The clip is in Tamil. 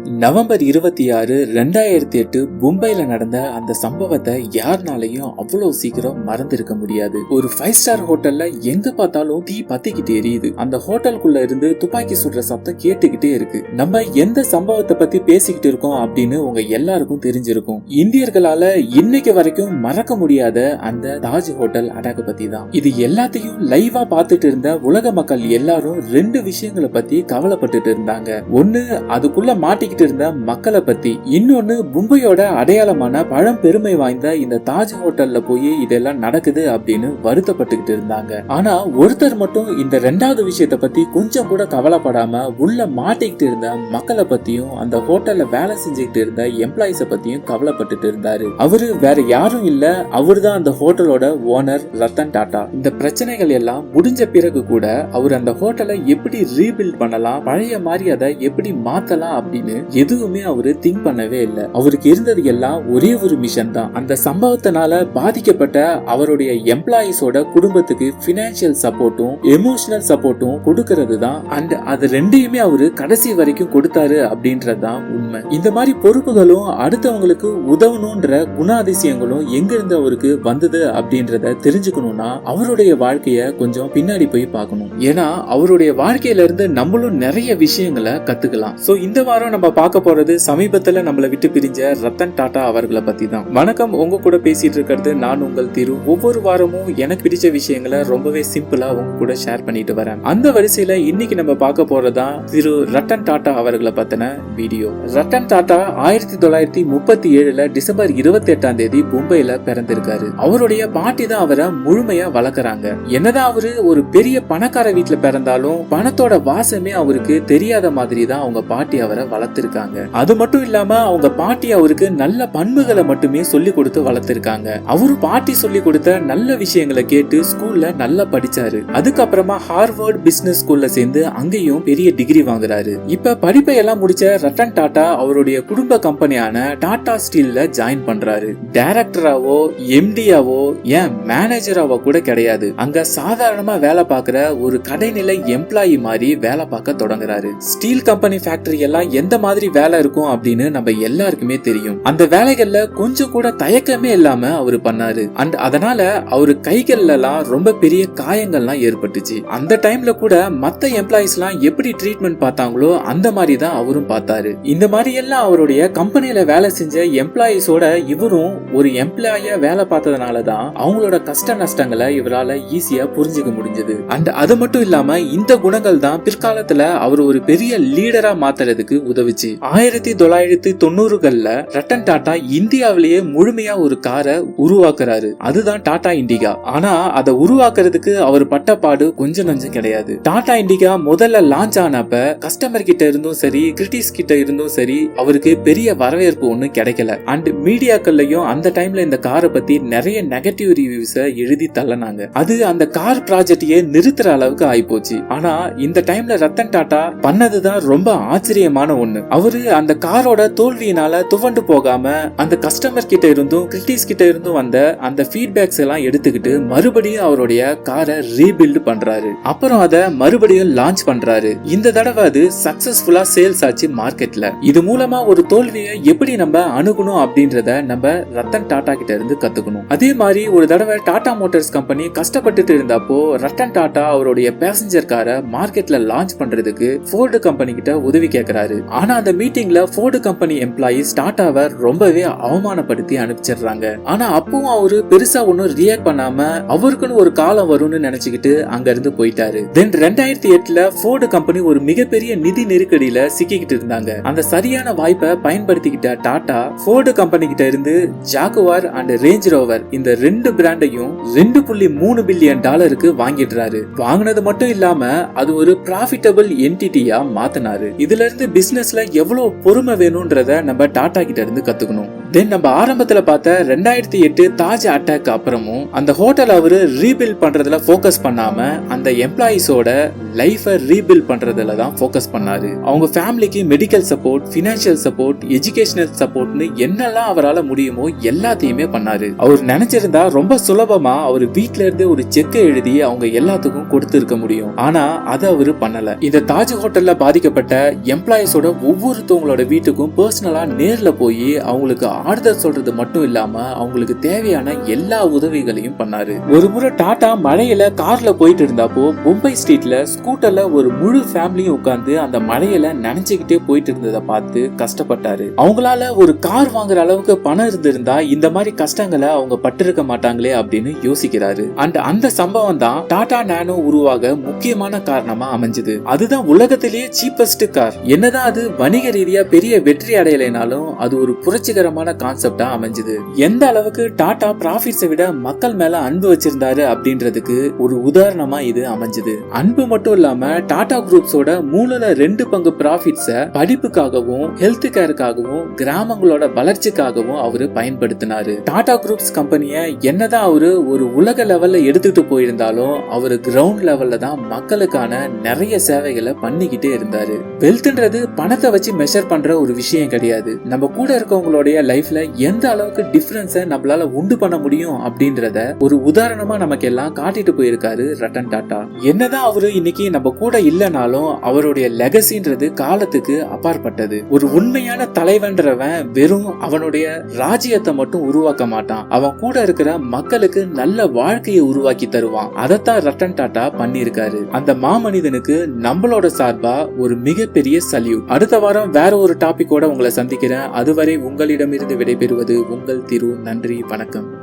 நவம்பர் இருபத்தி ஆறு ரெண்டாயிரத்தி எட்டு மும்பைல நடந்த அந்த சம்பவத்தை யாருனாலையும் அவ்வளவு சீக்கிரம் மறந்திருக்க முடியாது. ஒரு ஃபைவ் ஸ்டார் ஹோட்டல்ல எங்க பார்த்தாலும் தீ பத்திக்கிட்டு எரியுது. அந்த ஹோட்டலுக்குள்ள இருந்து துப்பாக்கி சுடுற சத்தம் கேட்டுக்கிட்டே இருக்கு. நம்ம எந்த சம்பவத்தை பத்தி பேசிக்கிட்டு இருக்கோம் அப்படின்னு உங்க எல்லாருக்கும் தெரிஞ்சிருக்கும். இந்தியர்களால இன்னைக்கு வரைக்கும் மறக்க முடியாத அந்த தாஜ் ஹோட்டல் அட்டாக் பத்தி தான். இது எல்லாத்தையும் லைவா பார்த்துட்டு இருந்த உலக மக்கள் எல்லாரும் ரெண்டு விஷயங்களை பத்தி கவலைப்பட்டுட்டு இருந்தாங்க. ஒன்னு அதுக்குள்ள மாட்டிக்கிட்டு இருந்த மக்களை பத்தி இன்னொன்னு மும்பையோட அடையாளமான பழம் பெருமை வாய்ந்த இந்த தாஜ் ஹோட்டல்ல போய் இதெல்லாம் நடக்குது அப்படின்னு வருத்தப்பட்டுக்கிட்டு இருந்தாங்க. ஆனா ஒருத்தர் மட்டும் இந்த ரெண்டாவது விஷயத்த பத்தி கொஞ்சம் கூட கவலைப்படாம உள்ள மாட்டிக்கிட்டு இருந்த மக்களை பத்தியும் அந்த ஹோட்டல்ல வேலை செஞ்சுக்கிட்டு இருந்த எம்ப்ளாயிஸ பத்தியும் கவலைப்பட்டுட்டு இருந்தாரு. அவரு வேற யாரும் இல்ல அவர்தான் அந்த ஹோட்டலோட ஓனர் ரத்தன் டாடா இந்த பிரச்சனைகள் எல்லாம் முடிஞ்ச பிறகு கூட அவர் அந்த ஹோட்டலை எப்படி ரீபில்ட் பண்ணலாம் பழைய மாதிரி அதை எப்படி மாத்தலாம் அப்படின்னு எதுவுமே அவரு திங்க் பண்ணவே இல்லை. அவருக்கு இருந்தது எல்லாம் ஒரே ஒரு மிஷன் தான். அந்த சம்பவத்தினால பாதிக்கப்பட்ட அவருடைய எம்ப்ளாயிஸோட குடும்பத்துக்கு பினான்சியல் சப்போர்ட்டும் எமோஷனல் சப்போர்ட்டும் கொடுக்கறது தான். அண்ட் அது ரெண்டையுமே அவரு கடைசி வரைக்கும் கொடுத்தாரு அப்படின்றது தான் உண்மை. இந்த மாதிரி பொறுப்புகளும் அடுத்தவங்களுக்கு உதவணும்ன்ற குணாதிசயங்களும் எங்கிருந்து அவருக்கு வந்தது அப்படின்றத தெரிஞ்சுக்கணும்னா அவருடைய வாழ்க்கைய கொஞ்சம் பின்னாடி போய் பார்க்கணும். ஏன்னா அவருடைய வாழ்க்கையில இருந்து நம்மளும் நிறைய விஷயங்களை கத்துக்கலாம். சோ இந்த வாரம் நம்ம நம்ம பார்க்க போறது சமீபத்துல நம்மளை விட்டு பிரிஞ்ச ரத்தன் டாடா அவர்களை பத்தி தான் வணக்கம் உங்க கூட பேசிட்டு இருக்கிறது நான் உங்கள் திரு. ஒவ்வொரு வாரமும் எனக்கு பிடிச்ச விஷயங்களை ரொம்பவே சிம்பிளா உங்க கூட ஷேர் பண்ணிட்டு வரேன். அந்த வரிசையில இன்னைக்கு நம்ம பார்க்க போறதுதான் திரு. ரத்தன் டாடா அவர்களை பத்தின வீடியோ ரத்தன் டாடா ஆயிரத்தி தொள்ளாயிரத்தி முப்பத்தி ஏழுல டிசம்பர் இருபத்தி எட்டாம் தேதி மும்பையில பிறந்திருக்காரு. அவருடைய பாட்டி தான் அவரை முழுமையா வளர்க்கறாங்க. என்னதான் அவரு ஒரு பெரிய பணக்கார வீட்டுல பிறந்தாலும் பணத்தோட வாசமே அவருக்கு தெரியாத மாதிரி தான் அவங்க பாட்டி அவரை வளர்த்திருக்காங்க. அது மட்டும் இல்லாம அவங்க பாட்டி அவருக்கு நல்ல பண்புகளை மட்டுமே சொல்லி கொடுத்து வளர்த்திருக்காங்க. அவரு பாட்டி சொல்லி கொடுத்த நல்ல விஷயங்களை கேட்டு ஸ்கூல்ல நல்லா படிச்சாரு. அதுக்கப்புறமா ஹார்வர்ட் பிசினஸ் ஸ்கூல்ல சேர்ந்து அங்கேயும் பெரிய டிகிரி வாங்குறாரு. இப்ப படிப்பை எல்லாம் முடிச்ச ரத்தன் டாடா அவருடைய குடும்ப கம்பெனியான டாடா ஸ்டீல்ல ஜாயின் பண்றாரு. டைரக்டராவோ எம்டியாவோ ஏன் மேனேஜராவோ கூட கிடையாது. அங்க சாதாரணமா வேலை பார்க்குற ஒரு கடைநிலை எம்ப்ளாயி மாதிரி வேலை பார்க்க தொடங்குறாரு. ஸ்டீல் கம்பெனி ஃபேக்டரி எல்லாம் எந்த மாதிரி வேலை இருக்கும் அப்படின்னு நம்ம எல்லாருக்குமே தெரியும். அந்த வேலைகள்ல கொஞ்சம் கூட தயக்கமே இல்லாம அவரு பண்ணாரு. அண்ட் அதனால அவரு கைகள்ல எல்லாம் ரொம்ப பெரிய காயங்கள்லாம் ஏற்பட்டுச்சு. அந்த டைம்ல கூட மத்த எம்ப்ளாயிஸ் எல்லாம் எப்படி ட்ரீட்மெண்ட் பார்த்தாங்களோ அந்த மாதிரி தான் அவரும் பார்த்தாரு. இந்த மாதிரி எல்லாம் அவருடைய கம்பெனில வேலை செஞ்ச எம்ப்ளாயிஸோட இவரும் ஒரு எம்ப்ளாய வேலை பார்த்ததுனால தான் அவங்களோட கஷ்ட நஷ்டங்களை இவரால ஈஸியா புரிஞ்சுக்க முடிஞ்சது. அண்ட் அது மட்டும் இல்லாம இந்த குணங்கள் தான் பிற்காலத்துல அவர் ஒரு பெரிய லீடரா மாத்துறதுக்கு உதவுச்சு. ஆயிரத்தி தொள்ளாயிரத்தி தொண்ணூறுகள்ல ரட்டன் டாடா இந்தியாவிலேயே முழுமையா ஒரு காரை உருவாக்குறாரு. அதுதான் டாடா இண்டிகா. ஆனா அதை உருவாக்குறதுக்கு அவர் பட்ட பாடு கொஞ்சம் நஞ்சம் கிடையாது. டாடா இண்டிகா முதல்ல லான்ச் ஆனப்ப கஸ்டமர் கிட்ட இருந்தும் சரி கிரிட்டிக்ஸ் கிட்ட இருந்தும் சரி அவருக்கு பெரிய வரவேற்பு ஒன்றும் கிடைக்கல. அண்ட் மீடியாக்கள்லயும் அந்த டைம்ல இந்த காரை பத்தி நிறைய நெகட்டிவ் ரிவ்யூஸை எழுதி தள்ளனாங்க. அது அந்த கார் ப்ராஜெக்டையே நிறுத்துற அளவுக்கு ஆயிப்போச்சு. ஆனா இந்த டைம்ல ரத்தன் டாடா பண்ணதுதான் ரொம்ப ஆச்சரியமான ஒண்ணு. அவரு அந்த காரோட தோல்வியினால துவண்டு போகாம அந்த கஸ்டமர் கிட்ட இருந்தும் கிரிட்டிஸ் கிட்ட இருந்தும் வந்த அந்த ஃபீட்பேக்ஸ் எல்லாம் எடுத்துக்கிட்டு மறுபடியும் அவருடைய காரை ரீபில்ட் பண்றாரு. அப்புறம் அதை மறுபடியும் லான்ச் பண்றாரு. இந்த தடவை அது சக்சஸ்ஃபுல்லா சேல்ஸ் ஆச்சு மார்க்கெட்ல இது மூலமா ஒரு தோல்வியை எப்படி நம்ம அணுகணும் அப்படின்றத நம்ம ரத்தன் டாடா கிட்ட இருந்து கத்துக்கணும். அதே மாதிரி ஒரு தடவை டாடா மோட்டார்ஸ் கம்பெனி கஷ்டப்பட்டுட்டு இருந்தப்போ ரத்தன் டாடா அவருடைய பேசஞ்சர் காரை மார்க்கெட்ல லான்ச் பண்றதுக்கு ஃபோர்டு கம்பெனி கிட்ட உதவி கேட்கிறாரு ஆனா அந்த மீட்டிங்ல ஃபோர்டு கம்பெனி எம்ப்ளாயிஸ் டாட்டாவை ரொம்பவே அவமானப்படுத்தி அனுப்பிச்சிடுறாங்க. ஆனா அப்பவும் அவரு பெருசா ஒன்னும் ரியாக்ட் பண்ணாம அவருக்குன்னு ஒரு காலம் வரும்னு நினைச்சுக்கிட்டு அங்க இருந்து போயிட்டாரு. தென் ரெண்டாயிரத்தி எட்டுல ஃபோர்டு கம்பெனி ஒரு மிகப்பெரிய நிதி நெருக்கடியில சிக்கிக்கிட்டு இருந்தாங்க. அந்த சரியான வாய்ப்பை பயன்படுத்திக்கிட்ட டாடா ஃபோர்டு கம்பெனி கிட்ட இருந்து ஜாகுவார் அண்ட் ரேஞ்ச் ரோவர் இந்த ரெண்டு பிராண்டையும் ரெண்டு புள்ளி மூணு பில்லியன் டாலருக்கு வாங்கிடுறாரு. வாங்கினது மட்டும் இல்லாம அது ஒரு ப்ராஃபிட்டபிள் என்டிட்டியா மாத்தினாரு. இதுல இருந்து எவ்வளோ எவ்வளவு பொறுமை வேணும்ன்றத நம்ம டாடா கிட்ட இருந்து கத்துக்கணும். தென் நம்ம ஆரம்பத்துல பார்த்த ரெண்டாயிரத்தி எட்டு தாஜ் அட்டாக் அப்புறமும் அந்த ஹோட்டல் அவரு ரீபில்ட் பண்றதுல ஃபோக்கஸ் பண்ணாம அந்த எம்ப்ளாயிஸோட லைஃபை ரீபில்ட் பண்றதுல தான் ஃபோக்கஸ் பண்ணாரு. அவங்க ஃபேமிலிக்கு medical support financial support educational சப்போர்ட்னு என்னெல்லாம் அவரால் முடியுமோ எல்லாத்தையுமே பண்ணாரு. அவர் நினைச்சிருந்தா ரொம்ப சுலபமா அவர் வீட்ல இருந்தே ஒரு செக்கை எழுதி அவங்க எல்லாத்துக்கும் கொடுத்திருக்க முடியும். ஆனா அதை அவரு பண்ணல. இந்த தாஜ் ஹோட்டல்ல பாதிக்கப்பட்ட எம்ப்ளாயிஸோட ஒவ்வொருத்தவங்களோட வீட்டுக்கும் பர்சனலா நேர்ல போய் அவங்களுக்கு ஆறுதல் சொல்றது மட்டும் இல்லாம அவங்களுக்கு தேவையான எல்லா உதவிகளையும் பண்ணாரு. ஒரு முறை டாடா மழையில கார்ல போயிட்டு இருந்தப்போ மும்பை ஸ்ட்ரீட்ல ஸ்கூட்டர்ல ஒரு முழு ஃபேமிலியும் உட்கார்ந்து அந்த மழையில நினைச்சுக்கிட்டே போயிட்டு இருந்ததை பார்த்து கஷ்டப்பட்டாரு. அவங்களால ஒரு கார் வாங்குற அளவுக்கு பணம் இருந்திருந்தா இந்த மாதிரி கஷ்டங்களை அவங்க பட்டிருக்க மாட்டாங்களே அப்படின்னு யோசிக்கிறாரு. அண்ட் அந்த சம்பவம் தான் டாடா நானோ உருவாக முக்கியமான காரணமா அமைஞ்சது. அதுதான் உலகத்திலேயே சீப்பஸ்ட் கார் என்னதான் அது வணிக ரீதியா பெரிய வெற்றி அடையலைனாலும் அது ஒரு புரட்சிகரமான கான்செப்டா அமைஞ்சது. எந்த அளவுக்கு டாடா ப்ராஃபிட்ஸை விட மக்கள் மேல அன்பு வச்சிருந்தாரு அப்படின்றதுக்கு ஒரு உதாரணமா இது அமைஞ்சது. அன்பு மட்டும் இல்லாம டாடா குரூப்ஸோட மூணுல ரெண்டு பங்கு ப்ராஃபிட்ஸ படிப்புக்காகவும் ஹெல்த் கேருக்காகவும் கிராமங்களோட வளர்ச்சிக்காகவும் அவரு பயன்படுத்தினாரு. டாடா குரூப்ஸ் கம்பெனிய என்னதான் அவரு ஒரு உலக லெவல்ல எடுத்துட்டு போயிருந்தாலும் அவரு கிரவுண்ட் லெவல்ல தான் மக்களுக்கான நிறைய சேவைகளை பண்ணிக்கிட்டே இருந்தாரு. வெல்த்ன்றது பணத்தை வச்சு மெஷர் பண்ற ஒரு விஷயம் கிடையாது. நம்ம கூட இருக்கவங்களுடைய லைஃப்ல எந்த அளவுக்கு டிஃபரன்ஸை நம்மளால உண்டு பண்ண முடியும் அப்படின்றத ஒரு உதாரணமா நமக்கு எல்லாம் காட்டிட்டு போயிருக்காரு ரட்டன் டாட்டா. என்னதான் அவரு இன்னைக்கு நம்ம கூட இல்லைனாலும் அவருடைய லெகசின்றது காலத்துக்கு அப்பாற்பட்டது. ஒரு உண்மையான தலைவன்றவன் வெறும் அவனுடைய ராஜ்யத்தை மட்டும் உருவாக்க மாட்டான். அவன் கூட இருக்கிற மக்களுக்கு நல்ல வாழ்க்கையை உருவாக்கி தருவான். அதைத்தான் ரட்டன் டாட்டா பண்ணியிருக்காரு. அந்த மாமனிதனுக்கு நம்மளோட சார்பா ஒரு மிகப்பெரிய சல்யூட் அடுத்த வாரம் வேற ஒரு டாபிக்கோட உங்களை சந்திக்கிறேன். அதுவரை உங்களிடமிருந்து விடைபெறுவது உங்கள் திரு நன்றி வணக்கம்.